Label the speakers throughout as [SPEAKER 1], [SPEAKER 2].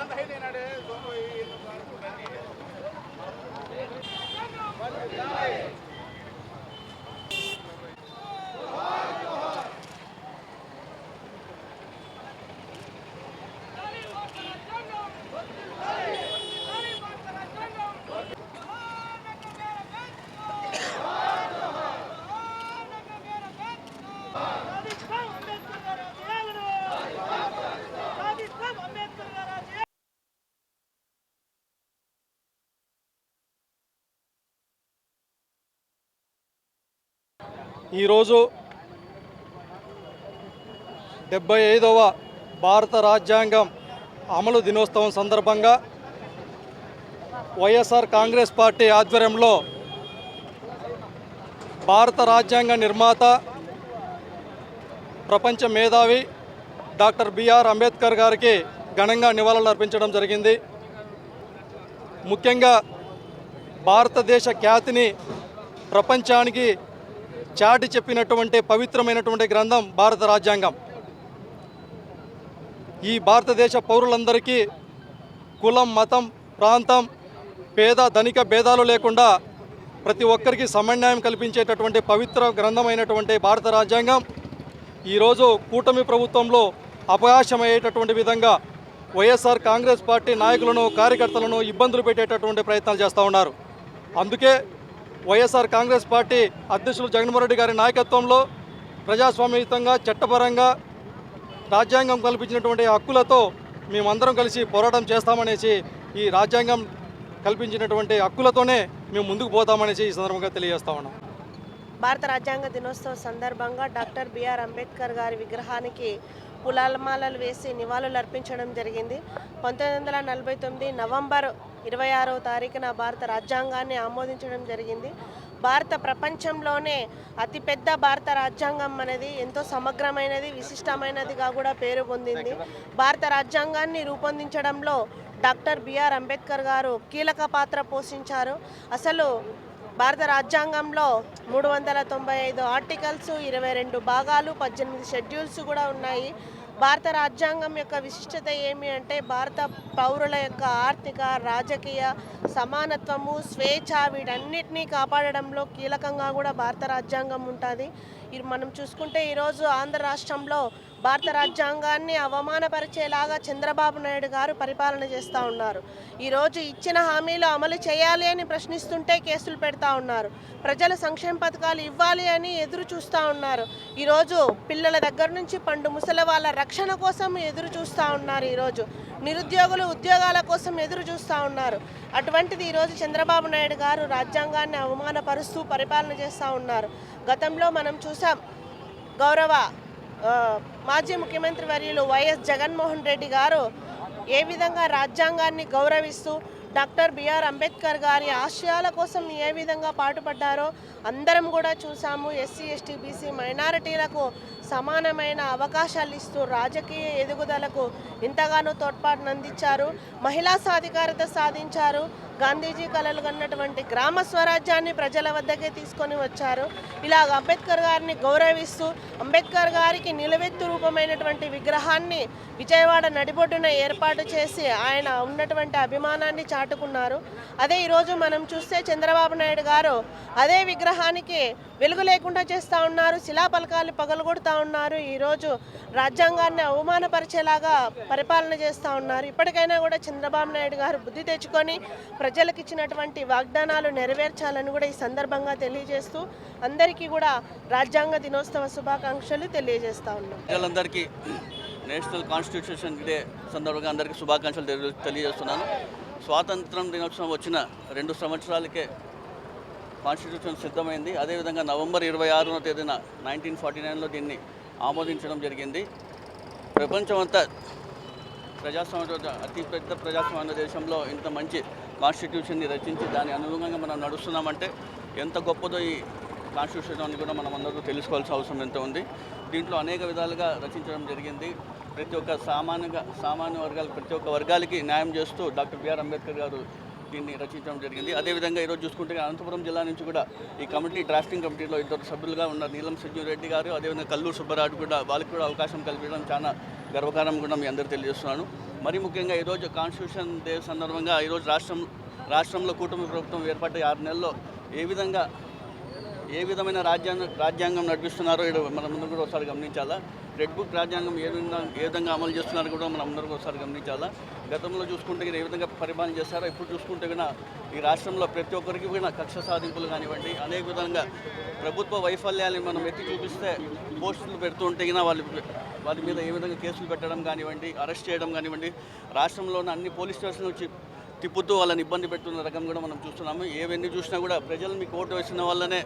[SPEAKER 1] दान दही देना है जो कोई ఈరోజు డెబ్బై ఐదవ భారత రాజ్యాంగం అమలు దినోత్సవం సందర్భంగా వైఎస్ఆర్ కాంగ్రెస్ పార్టీ ఆధ్వర్యంలో భారత రాజ్యాంగ నిర్మాత ప్రపంచ మేధావి డాక్టర్ బిఆర్ అంబేద్కర్ గారికి ఘనంగా నివాళులు అర్పించడం జరిగింది. ముఖ్యంగా భారతదేశ ఖ్యాతిని ప్రపంచానికి చాటి చెప్పినటువంటి పవిత్రమైనటువంటి గ్రంథం భారత రాజ్యాంగం. ఈ భారతదేశ పౌరులందరికీ కులం మతం ప్రాంతం పేద ధనిక భేదాలు లేకుండా ప్రతి ఒక్కరికి సమన్వయం కల్పించేటటువంటి పవిత్ర గ్రంథమైనటువంటి భారత రాజ్యాంగం. ఈరోజు కూటమి ప్రభుత్వంలో అపహాస్యమయ్యేటటువంటి విధంగా వైఎస్ఆర్ కాంగ్రెస్ పార్టీ నాయకులను కార్యకర్తలను ఇబ్బందులు పెట్టేటటువంటి ప్రయత్నాలు చేస్తూ ఉన్నారు. అందుకే వైఎస్ఆర్ కాంగ్రెస్ పార్టీ అధ్యక్షులు జగన్మోహన్ రెడ్డి గారి నాయకత్వంలో ప్రజాస్వామ్యయుతంగా చట్టపరంగా రాజ్యాంగం కల్పించినటువంటి హక్కులతో మేమందరం కలిసి పోరాటం చేస్తామనేసి ఈ రాజ్యాంగం కల్పించినటువంటి హక్కులతోనే మేము ముందుకు పోతామనేసి ఈ సందర్భంగా తెలియజేస్తా ఉన్నాం.
[SPEAKER 2] భారత రాజ్యాంగ దినోత్సవం సందర్భంగా డాక్టర్ బిఆర్ అంబేద్కర్ గారి విగ్రహానికి పులాలమాలలు వేసి నివాళులు అర్పించడం జరిగింది. పంతొమ్మిది వందల నలభై తొమ్మిది నవంబర్ ఇరవై ఆరవ తారీఖున భారత రాజ్యాంగాన్ని ఆమోదించడం జరిగింది. భారత ప్రపంచంలోనే అతిపెద్ద భారత రాజ్యాంగం అనేది ఎంతో సమగ్రమైనది విశిష్టమైనదిగా కూడా పేరు పొందింది. భారత రాజ్యాంగాన్ని రూపొందించడంలో డాక్టర్ బిఆర్ అంబేద్కర్ గారు కీలక పాత్ర పోషించారు. అసలు భారత రాజ్యాంగంలో మూడు వందల తొంభై ఐదు ఆర్టికల్స్ ఇరవై రెండు భాగాలు పద్దెనిమిది షెడ్యూల్స్ కూడా ఉన్నాయి. భారత రాజ్యాంగం యొక్క విశిష్టత ఏమి అంటే భారత పౌరుల యొక్క ఆర్థిక రాజకీయ సమానత్వము స్వేచ్ఛ వీటన్నిటినీ కాపాడడంలో కీలకంగా కూడా భారత రాజ్యాంగం ఉంటుంది. మనం చూసుకుంటే ఈరోజు ఆంధ్ర రాష్ట్రంలో భారత రాజ్యాంగాన్ని అవమానపరిచేలాగా చంద్రబాబు నాయుడు గారు పరిపాలన చేస్తూ ఉన్నారు. ఈరోజు ఇచ్చిన హామీలు అమలు చేయాలి అని ప్రశ్నిస్తుంటే కేసులు పెడతా ఉన్నారు. ప్రజల సంక్షేమ పథకాలు ఇవ్వాలి అని ఎదురు చూస్తూ ఉన్నారు. ఈరోజు పిల్లల దగ్గర నుంచి పండు ముసలి వాళ్ళ రక్షణ కోసం ఎదురు చూస్తూ ఉన్నారు ఈరోజు. నిరుద్యోగులు ఉద్యోగాల కోసం ఎదురు చూస్తూ ఉన్నారు. అటువంటిది ఈరోజు చంద్రబాబు నాయుడు గారు రాజ్యాంగాన్ని అవమానపరుస్తూ పరిపాలన చేస్తూ ఉన్నారు. గతంలో మనం చూసాం గౌరవ మాజీ ముఖ్యమంత్రి వర్యులు వైఎస్ జగన్మోహన్ రెడ్డి గారు ఏ విధంగా రాజ్యాంగాన్ని గౌరవిస్తూ డాక్టర్ బిఆర్ అంబేద్కర్ గారి ఆశయాల కోసం ఏ విధంగా పాటుపడ్డారో అందరం కూడా చూసాము. ఎస్సీ ఎస్టీ బీసీ మైనారిటీలకు సమానమైన అవకాశాలు ఇస్తూ రాజకీయ ఎదుగుదలకు ఎంతగానో తోడ్పాటును అందించారు. మహిళా సాధికారత సాధించారు. గాంధీజీ కలలు కన్నటువంటి గ్రామ స్వరాజ్యాన్ని ప్రజల వద్దకే తీసుకొని వచ్చారు. ఇలాగ అంబేద్కర్ గారిని గౌరవిస్తూ అంబేద్కర్ గారికి నిలువెత్తు రూపమైనటువంటి విగ్రహాన్ని విజయవాడ నడిబొడ్డున ఏర్పాటు చేసి ఆయన ఉన్నటువంటి అభిమానాన్ని చాటుకున్నారు. అదే ఈరోజు మనం చూస్తే చంద్రబాబు నాయుడు గారు అదే విగ్రహానికి వెలుగు లేకుండా చేస్తూ ఉన్నారు. శిలాపలకాలు పగలగొడుతూ ఉన్నారు. ఈరోజు రాజ్యాంగాన్ని అవమానపరిచేలాగా పరిపాలన చేస్తూ ఉన్నారు. ఇప్పటికైనా కూడా చంద్రబాబు నాయుడు గారు బుద్ధి తెచ్చుకొని ప్రజలకు ఇచ్చినటువంటి వాగ్దానాలు నెరవేర్చాలని కూడా ఈ సందర్భంగా తెలియజేస్తూ అందరికీ కూడా రాజ్యాంగ దినోత్సవ శుభాకాంక్షలు తెలియజేస్తూ ఉన్నాం.
[SPEAKER 3] ప్రజలందరికీ నేషనల్ కాన్స్టిట్యూషన్ డే సందర్భంగా అందరికీ శుభాకాంక్షలు తెలియ తెలియజేస్తున్నాను. స్వాతంత్రం దినోత్సవం వచ్చిన రెండు సంవత్సరాలకే కాన్స్టిట్యూషన్ సిద్ధమైంది. అదేవిధంగా నవంబర్ ఇరవై ఆరున తేదీన నైన్టీన్ ఫార్టీ నైన్లో దీన్ని ఆమోదించడం జరిగింది. ప్రపంచమంతా ప్రజాస్వామ్య అతి పెద్ద ప్రజాస్వామ్య దేశంలో ఇంత మంచి కాన్స్టిట్యూషన్ని రచించి దాని అనుగుణంగా మనం నడుస్తున్నామంటే ఎంత గొప్పదో ఈ కాన్స్టిట్యూషన్ అని కూడా మనం అందరూ తెలుసుకోవాల్సిన అవసరం ఎంత ఉంది. దీంట్లో అనేక విధాలుగా రచించడం జరిగింది. ప్రతి ఒక్క సామాన్యంగా సామాన్య వర్గాలు ప్రతి ఒక్క వర్గాలకి న్యాయం చేస్తూ డాక్టర్ బిఆర్ అంబేద్కర్ గారు దీన్ని రచించడం జరిగింది. అదేవిధంగా ఈరోజు చూసుకుంటే అనంతపురం జిల్లా నుంచి కూడా ఈ కమిటీ డ్రాఫ్టింగ్ కమిటీలో ఇద్దరు సభ్యులుగా ఉన్న నీలం సంజీవ్ రెడ్డి గారు అదేవిధంగా కల్లూరు సుబ్బరాజు కూడా వాళ్ళకి కూడా అవకాశం కల్పించడం చాలా గర్వకారం కూడా మీ అందరూ తెలియజేస్తున్నాను. మరి ముఖ్యంగా ఈరోజు కాన్స్టిట్యూషన్ డే సందర్భంగా ఈరోజు రాష్ట్రం రాష్ట్రంలో కూటమి ప్రభుత్వం ఏర్పడ్డ ఆరు నెలల్లో ఏ విధంగా ఏ విధమైన రాజ్యాంగ రాజ్యాంగం నడిపిస్తున్నారో ఇక్కడ మనం కూడా ఒకసారి గమనించాలా? రెడ్ బుక్ రాజ్యాంగం ఏ విధంగా ఏ విధంగా అమలు చేస్తున్నారో కూడా మనం ఒకసారి గమనించాలా? గతంలో చూసుకుంటే ఏ విధంగా పరిపాలన చేస్తారో ఇప్పుడు చూసుకుంటే కూడా ఈ రాష్ట్రంలో ప్రతి ఒక్కరికి కూడా కక్ష సాధింపులు కానివ్వండి అనేక విధంగా ప్రభుత్వ వైఫల్యాన్ని మనం ఎత్తి చూపిస్తే పోస్టులు పెడుతుంటే కూడా వాళ్ళు వాళ్ళ మీద ఏ విధంగా కేసులు పెట్టడం కానివ్వండి అరెస్ట్ చేయడం కానివ్వండి రాష్ట్రంలోని అన్ని పోలీస్ స్టేషన్లు తిప్పుతూ వాళ్ళని ఇబ్బంది పెడుతున్న రకం కూడా మనం చూస్తున్నాము. ఏవన్నీ చూసినా కూడా ప్రజలు మీకు ఓటు వేసిన వల్లనే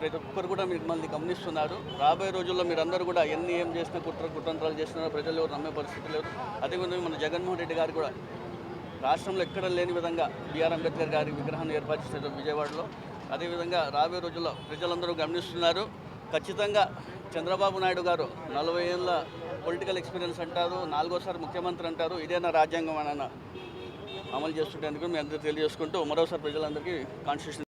[SPEAKER 3] ప్రతి ఒక్కరు కూడా మిమ్మల్ని గమనిస్తున్నారు. రాబోయే రోజుల్లో మీరందరూ కూడా ఎన్ని ఏం చేసినా కుట్ర కుట్రంత్రాలు చేసినా ప్రజలు ఎవరు నమ్మే పరిస్థితి లేదు. అదేవిధంగా మన జగన్మోహన్ రెడ్డి గారు కూడా రాష్ట్రంలో ఎక్కడ లేని విధంగా బిఆర్ అంబేద్కర్ గారి విగ్రహాన్ని ఏర్పాటు చేశారు విజయవాడలో. అదేవిధంగా రాబోయే రోజుల్లో ప్రజలందరూ గమనిస్తున్నారు. ఖచ్చితంగా చంద్రబాబు నాయుడు గారు నలభై ఏళ్ళ పొలిటికల్ ఎక్స్పీరియన్స్ అంటారు నాలుగోసారి ముఖ్యమంత్రి అంటారు ఇదేనా రాజ్యాంగం అన్న అమలు చేస్తుంటే మేము అందరూ తెలియజేసుకుంటూ మరోసారి ప్రజలందరికీ కాన్స్టిట్యూషన్